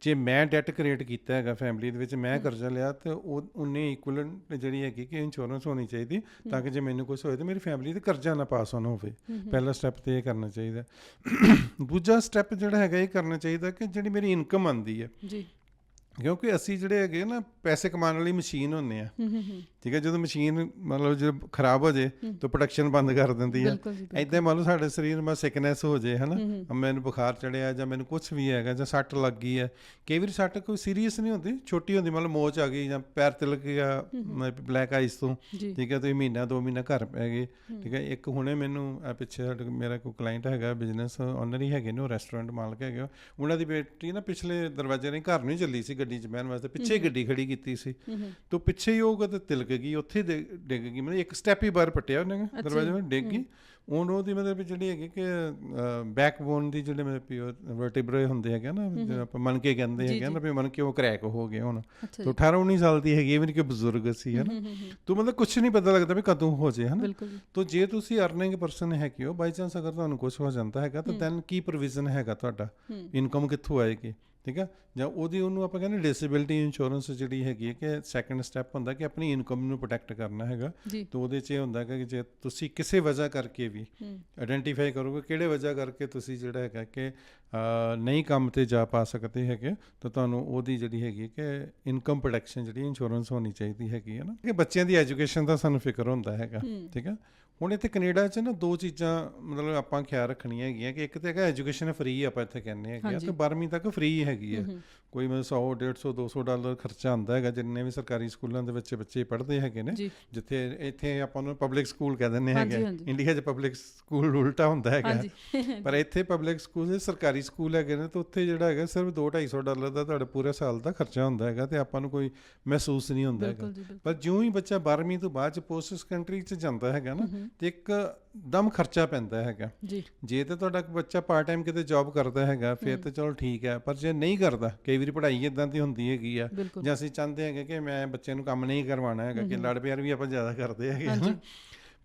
ਜੇ ਮੈਂ that create ਕੀਤਾ ਹੈਗਾ ਫੈਮਿਲੀ ਦੇ ਵਿੱਚ ਮੈਂ ਕਰਜ਼ਾ ਲਿਆ ਤੇ ਉਹ ਉਹਨੇ ਇਕੁਇਵਲੈਂਟ ਜਿਹੜੀ ਹੈਗੀ ਕਿ ਇੰਸ਼ੋਰੈਂਸ ਹੋਣੀ ਚਾਹੀਦੀ ਤਾਂ ਕਿ ਜੇ ਮੈਨੂੰ ਕੁਝ ਹੋਏ ਤੇ ਮੇਰੀ ਫੈਮਿਲੀ ਤੇ ਕਰਜ਼ਾ ਨਾ ਪਾਸ ਹੋਣਾ ਹੋਵੇ। ਪਹਿਲਾ ਸਟੈਪ ਤੇ ਇਹ ਕਰਨਾ ਚਾਹੀਦਾ। ਦੂਜਾ ਸਟੈਪ ਜਿਹੜਾ ਹੈਗਾ ਇਹ ਕਰਨਾ ਚਾਹੀਦਾ ਕਿ ਜਿਹੜੀ ਮੇਰੀ ਇਨਕਮ ਆਂਦੀ ਹੈ ਜੀ। ਕਿਉਂਕਿ ਅਸੀਂ ਜਿਹੜੇ ਹੈਗੇ ਨਾ ਪੈਸੇ ਕਮਾਉਣ ਵਾਲੀ ਮਸ਼ੀਨ ਹੁੰਨੇ ਆ। ਠੀਕ ਹੈ ਜਦੋਂ ਮਸ਼ੀਨ ਮਤਲਬ ਜੇ ਖਰਾਬ ਹੋ ਜੇ ਤਾਂ ਪ੍ਰੋਡਕਸ਼ਨ ਬੰਦ ਕਰ ਦਿੰਦੀ ਬਿਲਕੁਲ। ਐਦਾਂ ਮੰਨ ਲਓ ਸਾਡੇ ਸਰੀਰ ਮਾ ਸਿਕਨੈਸ ਹੋ ਜੇ ਹਨਾ। ਮੈਨੂੰ ਬੁਖਾਰ ਚੜਿਆ ਜਾਂ ਮੈਨੂੰ ਕੁਝ ਵੀ ਹੈਗਾ ਜਾਂ ਸੱਟ ਲੱਗ ਗਈ ਹੈ ਕਈ ਵਾਰੀ ਸੱਟ ਕੋਈ ਸੀਰੀਅਸ ਨਹੀਂ ਹੁੰਦੀ ਛੋਟੀ ਹੁੰਦੀ ਮਤਲਬ ਮੋਚ ਆ ਗਈ ਜਾਂ ਪੈਰ ਤਿਲਕ ਗਿਆ ਬਲੈਕ ਆਈਸ ਤੋਂ ਠੀਕ ਹੈ ਤੁਸੀਂ ਮਹੀਨਾ ਦੋ ਮਹੀਨਾ ਘਰ ਪੈ ਗਏ ਠੀਕ ਹੈ। ਇੱਕ ਹੁਣੇ ਮੈਨੂੰ ਆਹ ਪਿੱਛੇ ਮੇਰਾ ਕੋਈ ਕਲਾਇੰਟ ਹੈਗਾ ਬਿਜ਼ਨਸ ਓਨਰ ਹੀ ਹੈਗੇ ਨੇ ਉਹ ਰੈਸਟੋਰੈਂਟ ਮਾਲਕ ਹੈਗੇ ਉਹ। ਉਹਨਾਂ ਦੀ ਬੇਟੀ ਨਾ ਪਿਛਲੇ ਦਰਵਾਜ਼ੇ ਨੇ ਘਰ ਨੂੰ ਚੱਲੀ ਸੀ ਗੱਡੀ 'ਚ ਬਹਿਣ ਵਾਸਤੇ ਪਿੱਛੇ ਹੀ ਗੱਡੀ ਖੜੀ ਕੀਤੀ ਸੀ। ਤੋਂ ਪਿੱਛੇ ਹੀ ਉਹ ਕਦੇ ਤਿਲਕ ਗਈ ਉੱਥੇ ਹੀ ਡਿੱਗ- ਗਈ। ਮਤਲਬ ਇੱਕ ਸਟੈਪ ਹੀ ਬਾਹਰ ਪਟਿਆ ਉਹਨੇ ਦਰਵਾਜ਼ੇ ਵਿੱਚ ਡਿੱਗ ਗਈ। ਉਹਨੂੰ ਉਹਦੀ ਮਤਲਬ ਜਿਹੜੀ ਹੈਗੀ ਕਿ ਬੈਕਬੋਨ ਦੀ ਜਿਹੜੇ ਮੇਰੇ ਪਿਓ ਵਰਟੀਬਰੇ ਹੁੰਦੇ ਹੈਗੇ ਨਾ ਜਿਵੇਂ ਆਪਾਂ ਮਨ ਕੇ ਕਹਿੰਦੇ ਹੈਗੇ ਨਾ ਵੀ ਮਨ ਕੇ ਉਹ ਕ੍ਰੈਕ ਹੋ ਗਏ ਹੁਣ। ਤੋਂ 18 19 ਸਾਲ ਦੀ ਹੈਗੀ ਇਹ ਵੀ ਨਹੀਂ ਕਿ ਬਜ਼ੁਰਗ ਸੀ ਹੈ ਨਾ। ਤੋਂ ਮਤਲਬ ਕੁਝ ਨਹੀਂ ਪਤਾ ਲੱਗਦਾ ਵੀ ਕਦੋਂ ਹੋ ਜੇ ਬਿਲਕੁਲ ਜੀ। ਤੋ ਜੇ ਤੁਸੀਂ ਅਰਨਿੰਗ ਪਰਸਨ ਹੋ ਬਾਈ ਚਾਂਸ ਅਗਰ ਤੁਹਾਨੂੰ ਕੁਝ ਹੋ ਜਾਂਦਾ ਹੈਗਾ ਤਾਂ ਦੈਨ ਕੀ ਪ੍ਰੋਵੀਜ਼ਨ ਹੈਗਾ ਤੁਹਾਡਾ? ਇਨਕਮ ਕਿੱਥੋਂ ਆਏਗੀ? ਠੀਕ ਹੈ ਜਾਂ ਉਹਦੀ ਉਹਨੂੰ ਆਪਾਂ ਕਹਿੰਦੇ ਡਿਸੇਬਿਲਟੀ ਇੰਸ਼ੋਰੈਂਸ ਜਿਹੜੀ ਹੈਗੀ ਹੈ ਕਿ ਸੈਕੰਡ ਸਟੈਪ ਹੁੰਦਾ ਕਿ ਆਪਣੀ ਇਨਕਮ ਨੂੰ ਪ੍ਰੋਟੈਕਟ ਕਰਨਾ ਹੈਗਾ। ਤੋ ਉਹਦੇ 'ਚ ਇਹ ਹੁੰਦਾ ਕਿ ਜੇ ਤੁਸੀਂ ਕਿਸੇ ਵਜ੍ਹਾ ਕਰਕੇ ਵੀ ਆਇਡੈਂਟੀਫਾਈ ਕਰੋਗੇ ਕਿਹੜੇ ਵਜ੍ਹਾ ਕਰਕੇ ਤੁਸੀਂ ਜਿਹੜਾ ਹੈਗਾ ਕਿ ਨਹੀਂ ਕੰਮ ਤੇ ਜਾ ਪਾ ਸਕਦੇ ਹੈਗੇ ਤਾਂ ਤੁਹਾਨੂੰ ਉਹਦੀ ਜਿਹੜੀ ਹੈਗੀ ਕਿ ਇਨਕਮ ਪ੍ਰੋਟੈਕਸ਼ਨ ਜਿਹੜੀ ਇੰਸ਼ੋਰੈਂਸ ਹੋਣੀ ਚਾਹੀਦੀ ਹੈਗੀ ਹੈ ਨਾ। ਕਿ ਬੱਚਿਆਂ ਦੀ ਐਜੂਕੇਸ਼ਨ ਦਾ ਸਾਨੂੰ ਫਿਕਰ ਹੁੰਦਾ ਹੈਗਾ ਠੀਕ ਹੈ ਹੁਣ ਇੱਥੇ ਕੈਨੇਡਾ 'ਚ ਨਾ ਦੋ ਚੀਜ਼ਾਂ ਮਤਲਬ ਆਪਾਂ ਖਿਆਲ ਰੱਖਣੀਆਂ ਹੈਗੀਆਂ ਕਿ ਇੱਕ ਤਾਂ ਹੈਗਾ ਐਜੂਕੇਸ਼ਨ ਫ੍ਰੀ ਆਪਾਂ ਇੱਥੇ ਕਹਿੰਦੇ ਹੈਗੇ ਆ ਤੇ 12ਵੀਂ ਤੱਕ ਫ੍ਰੀ ਹੈਗੀ ਹੈ ਕੋਈ ਮਤਲਬ 100 150 200 ਡਾਲਰ ਖਰਚਾ ਆਉਂਦਾ ਹੈਗਾ ਜਿੰਨੇ ਵੀ ਸਰਕਾਰੀ ਸਕੂਲਾਂ ਦੇ ਵਿੱਚ ਬੱਚੇ ਪੜ੍ਹਦੇ ਹੈਗੇ ਨੇ ਜਿੱਥੇ ਇੱਥੇ ਆਪਾਂ ਨੂੰ ਪਬਲਿਕ ਸਕੂਲ ਕਹਿ ਦਿੰਦੇ ਹੈਗੇ। ਇੰਡੀਆ 'ਚ ਪਬਲਿਕ ਸਕੂਲ ਉਲਟਾ ਹੁੰਦਾ ਹੈਗਾ। ਪਰ ਇੱਥੇ ਪਬਲਿਕ ਸਕੂਲ ਸਰਕਾਰੀ ਸਕੂਲ ਹੈਗੇ ਨੇ ਤਾਂ ਉੱਥੇ ਜਿਹੜਾ ਹੈਗਾ ਸਿਰਫ 2-250 ਡਾਲਰ ਦਾ ਤੁਹਾਡਾ ਪੂਰੇ ਸਾਲ ਦਾ ਖਰਚਾ ਹੁੰਦਾ ਹੈਗਾ ਤੇ ਆਪਾਂ ਨੂੰ ਕੋਈ ਮਹਿਸੂਸ ਨਹੀਂ ਹੁੰਦਾ ਹੈਗਾ। ਪਰ ਜਿਉਂ ਹੀ ਬੱਚਾ 12ਵੀਂ ਤੋਂ ਬਾਅਦ ਚ ਪੋਸਟ ਕੰਟਰੀ ਚ ਜਾਂਦਾ ਹੈਗਾ ਨਾ ਤੇ ਇੱਕ ਦਮ ਖਰਚਾ ਪੈਂਦਾ ਹੈਗਾ। ਜੀ। ਜੇ ਤੇ ਤੁਹਾਡਾ ਬੱਚਾ ਪਾਰਟ ਟਾਈਮ ਕਿਤੇ ਜੌਬ ਕਰਦਾ ਹੈਗਾ ਫਿਰ ਤੇ ਚਲੋ ਠੀਕ ਹੈ ਪਰ ਜੇ ਨਹੀਂ ਕਰਦਾ ਕਈ ਵਾਰੀ ਪੜ੍ਹਾਈ ਇਦਾਂ ਦੀ ਹੁੰਦੀ ਹੈਗੀ ਆ ਜਾਂ ਅਸੀਂ ਚਾਹੁੰਦੇ ਹੈਗੇ ਕਿ ਮੈਂ ਬੱਚੇ ਨੂੰ ਕੰਮ ਨਹੀਂ ਕਰਵਾਉਣਾ ਹੈਗਾ ਕਿ ਲੜ ਪਿਆਰ ਵੀ ਆਪਾਂ ਜ਼ਿਆਦਾ ਕਰਦੇ ਹੈਗੇ ਹਾਂ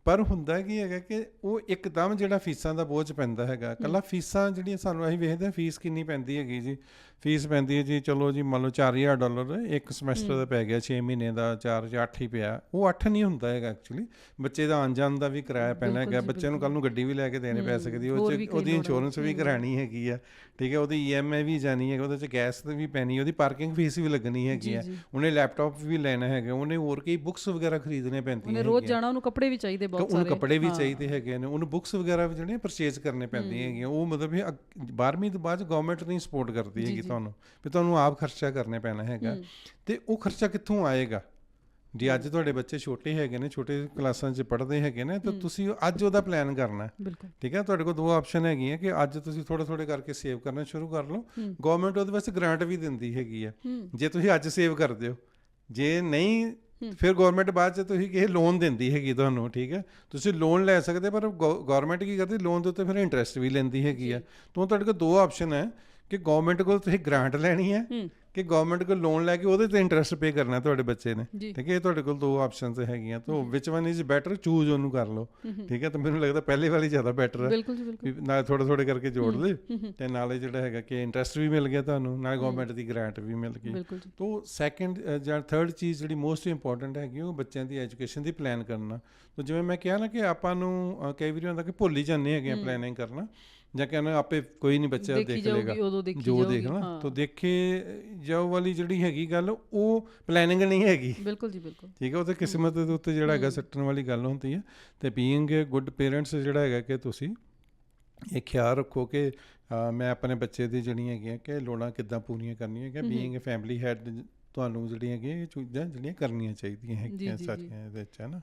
ਪਰ ਹੁੰਦਾ ਕੀ ਹੈਗਾ ਕਿ ਉਹ ਇੱਕਦਮ ਜਿਹੜਾ ਫੀਸਾਂ ਦਾ ਬੋਝ ਪੈਂਦਾ ਹੈਗਾ ਕੱਲਾ ਫੀਸਾਂ ਜਿਹੜੀਆਂ ਸਾਨੂੰ ਅਸੀਂ ਵੇਖਦੇ ਹਾਂ ਫੀਸ ਕਿੰਨੀ ਪੈਂਦੀ ਹੈਗੀ ਜੀ। ਫੀਸ ਪੈਂਦੀ ਹੈ ਜੀ ਚਲੋ ਜੀ ਮੰਨ ਲਓ 4000 ਡਾਲਰ ਇੱਕ ਸਮੈਸਟਰ ਦਾ ਪੈ ਗਿਆ 6 ਮਹੀਨੇ ਦਾ 4 ਜਾਂ 8 ਹੀ ਪਿਆ। ਉਹ 8 ਨਹੀਂ ਹੁੰਦਾ ਹੈਗਾ ਐਕਚੁਅਲੀ ਬੱਚੇ ਦਾ ਆਉਣ ਜਾਣ ਦਾ ਵੀ ਕਿਰਾਇਆ ਪੈਣਾ ਹੈਗਾ। ਬੱਚੇ ਨੂੰ ਕੱਲ ਨੂੰ ਗੱਡੀ ਵੀ ਲੈ ਕੇ ਦੇਣੇ ਪੈ ਸਕਦੀ ਉਹ ਉਹਦੀ ਇੰਸ਼ੋਰੈਂਸ ਵੀ ਕਰਾਣੀ ਹੈਗੀ ਆ ਠੀਕ ਹੈ ਉਹਦੀ ਈਐਮਆਈ ਵੀ ਜਾਣੀ ਹੈ ਉਹਦੇ ਚ ਗੈਸ ਤੇ ਵੀ ਪੈਣੀ ਉਹਦੀ ਪਾਰਕਿੰਗ ਫੀਸ ਵੀ ਲੱਗਣੀ ਹੈਗੀ ਆ। ਉਹਨੇ ਲੈਪਟਾਪ ਵੀ ਲੈਣਾ ਹੈਗਾ ਉਹਨੇ ਹੋਰ ਕਈ ਬੁੱਕਸ ਵਗੈਰਾ ਖਰੀਦਣੇ ਪੈਂਦੀਆਂ ਉਹਨੇ ਰੋਜ਼ ਜਾਣਾ ਉਹਨੂੰ ਕੱਪੜੇ ਵੀ ਚਾਹੀਦੇ ਬਹੁਤ ਉਹਨੂੰ ਸਾਰੇ ਕੱਪੜੇ ਵੀ ਚਾਹੀਦੇ ਹੈਗੇ ਨੇ ਉਹਨੂੰ ਬੁੱਕਸ ਵਗੈਰਾ ਵੀ ਜਿਹੜੀਆਂ ਪਰਚੇਜ਼ ਕਰਨੇ ਪੈਂਦੀਆਂ ਹੈਗੀਆਂ ਉਹ ਮਤਲਬ ਇਹ 12ਵੀਂ ਤੋਂ ਬਾਅਦ ਗਵਰਨਮੈਂਟ ਨਹੀਂ ਸਪੋਰਟ ਕਰਦੀ ਹੈਗੀ ਤੁਹਾਨੂੰ ਵੀ ਤੁਹਾਨੂੰ ਆਪ ਖਰਚਾ ਕਰਨੇ ਪੈਣਾ ਹੈਗਾ। ਤੇ ਉਹ ਖਰਚਾ ਕਿੱਥੋਂ ਆਏਗਾ? ਜੇ ਅੱਜ ਤੁਹਾਡੇ ਬੱਚੇ ਛੋਟੇ ਹੈਗੇ ਨੇ ਛੋਟੇ ਕਲਾਸਾਂ 'ਚ ਪੜ੍ਹਦੇ ਹੈਗੇ ਨੇ ਤਾਂ ਤੁਸੀਂ ਅੱਜ ਉਹਦਾ ਪਲਾਨ ਕਰਨਾ। ਠੀਕ ਹੈ ਤੁਹਾਡੇ ਕੋਲ ਦੋ ਆਪਸ਼ਨ ਹੈਗੀਆਂ ਕਿ ਅੱਜ ਤੁਸੀਂ ਥੋੜਾ ਥੋੜੇ ਕਰਕੇ ਸੇਵ ਕਰਨਾ ਸ਼ੁਰੂ ਕਰ ਲਓ। ਗਵਰਨਮੈਂਟ ਉਹਦੇ ਵਾਸਤੇ ਗ੍ਰਾਂਟ ਵੀ ਦਿੰਦੀ ਹੈਗੀ ਹੈ। ਜੇ ਤੁਸੀਂ ਅੱਜ ਸੇਵ ਕਰਦੇ ਹੋ ਜੇ ਨਹੀਂ ਫਿਰ ਗਵਰਨਮੈਂਟ ਬਾਅਦ ਚ ਤੁਸੀਂ ਕਿਸੇ ਲੋਨ ਦਿੰਦੀ ਹੈਗੀ ਤੁਹਾਨੂੰ ਠੀਕ ਹੈ? ਤੁਸੀਂ ਲੋਨ ਲੈ ਸਕਦੇ ਪਰ ਗਵਰਨਮੈਂਟ ਕੀ ਕਰਦੀ ਲੋਨ ਦੇ ਉੱਤੇ ਫਿਰ ਇੰਟਰਸਟ ਵੀ ਲੈਂਦੀ ਹੈਗੀ ਆ। ਤਾਂ ਤੁਹਾਡੇ ਕੋਲ ਦੋ ਆਪਸ਼ਨ ਹੈ ਕਿ ਗਵਰਨਮੈਂਟ ਕੋਲ ਤੁਸੀਂ ਗ੍ਰਾਂਟ ਲੈਣੀ ਹੈ। ਕਿ ਗਵਰਨਮੈਂਟ ਕੋਲ ਲੋਨ ਲੈ ਕੇ ਉਹਦੇ ਤੇ ਇੰਟਰਸਟ ਪੇ ਕਰਨਾ ਤੁਹਾਡੇ ਬੱਚੇ ਨੇ। ਠੀਕ ਹੈ ਇਹ ਤੁਹਾਡੇ ਕੋਲ ਦੋ ਆਪਸ਼ਨਸ ਹੈਗੀਆਂ ਤਾਂ ਵਿਚ ਵਨ ਇਜ਼ ਬੈਟਰ ਚੂਜ਼ ਉਹਨੂੰ ਕਰ ਲਓ। ਠੀਕ ਹੈ ਤਾਂ ਮੈਨੂੰ ਲੱਗਦਾ ਪਹਿਲੇ ਵਾਲੀ ਜ਼ਿਆਦਾ ਬੈਟਰ ਹੈ ਨਾਲ ਥੋੜੇ ਥੋੜੇ ਕਰਕੇ ਜੋੜ ਲੇ ਤੇ ਨਾਲੇ ਜਿਹੜਾ ਹੈਗਾ ਕਿ ਇੰਟਰਸਟ ਵੀ ਮਿਲ ਗਿਆ ਤੁਹਾਨੂੰ ਨਾਲ ਗਵਰਨਮੈਂਟ ਦੀ ਗ੍ਰਾਂਟ ਵੀ ਮਿਲ ਗਈ। ਤੋ ਸੈਕੰਡ ਜਾਂ ਥਰਡ ਚੀਜ਼ ਜਿਹੜੀ ਮੋਸਟ ਇੰਪੋਰਟੈਂਟ ਹੈਗੀ ਉਹ ਬੱਚਿਆਂ ਦੀ ਐਜੂਕੇਸ਼ਨ ਦੀ ਪਲਾਨ ਕਰਨਾ। ਤੋ ਜਿਵੇਂ ਮੈਂ ਕਿਹਾ ਨਾ ਕਿ ਆਪਾਂ ਨੂੰ ਕਈ ਵਾਰੀ ਹੁੰਦਾ ਕਿ ਭੁੱਲ ਹੀ ਜਾਂਦੇ ਹੈਗੇ ਪਲੈਨਿੰਗ ਕਰਨਾ। ਜਾਂ ਕਹਿੰਦੇ ਆਪੇ ਕੋਈ ਨਹੀਂ ਬੱਚਾ ਦੇਖੀ ਲੇਗਾ। ਜੋ ਦੇਖਣਾ। ਤੋ ਦੇਖੇ ਜਾਓ ਵਾਲੀ ਜਿਹੜੀ ਹੈਗੀ ਗੱਲ ਉਹ ਪਲੈਨਿੰਗ ਨਹੀਂ ਹੈਗੀ। ਬਿਲਕੁਲ ਜੀ ਬਿਲਕੁਲ। ਠੀਕ ਹੈ ਉਹ ਤੇ ਕਿਸਮਤ ਦੇ ਉੱਤੇ ਜਿਹੜਾ ਹੈਗਾ ਸੱਟਣ ਵਾਲੀ ਗੱਲ ਹੁੰਦੀ ਹੈ ਤੇ ਬੀਇੰਗ ਅ ਗੁੱਡ ਪੇਰੈਂਟਸ ਜਿਹੜਾ ਹੈਗਾ ਕਿ ਤੁਸੀਂ ਇਹ ਖਿਆਲ ਰੱਖੋ ਕਿ ਮੈਂ ਆਪਣੇ ਬੱਚੇ ਦੀ ਜਿਹੜੀਆਂ ਹੈਗੀਆਂ ਕਿ ਲੋੜਾਂ ਕਿੱਦਾਂ ਪੂਰੀਆਂ ਕਰਨੀਆਂ ਹੈਗੀਆਂ ਬੀਇੰਗ ਅ ਫੈਮਿਲੀ ਹੈਡ ਤੁਹਾਨੂੰ ਜਿਹੜੀਆਂ ਹੈਗੀਆਂ ਇਹ ਚੀਜ਼ਾਂ ਜਿਹੜੀਆਂ ਕਰਨੀਆਂ ਚਾਹੀਦੀਆਂ ਹੈਗੀਆਂ। ਸਾਰੀਆਂ ਇਹਦੇ ਵਿੱਚ ਹੈ ਨਾ।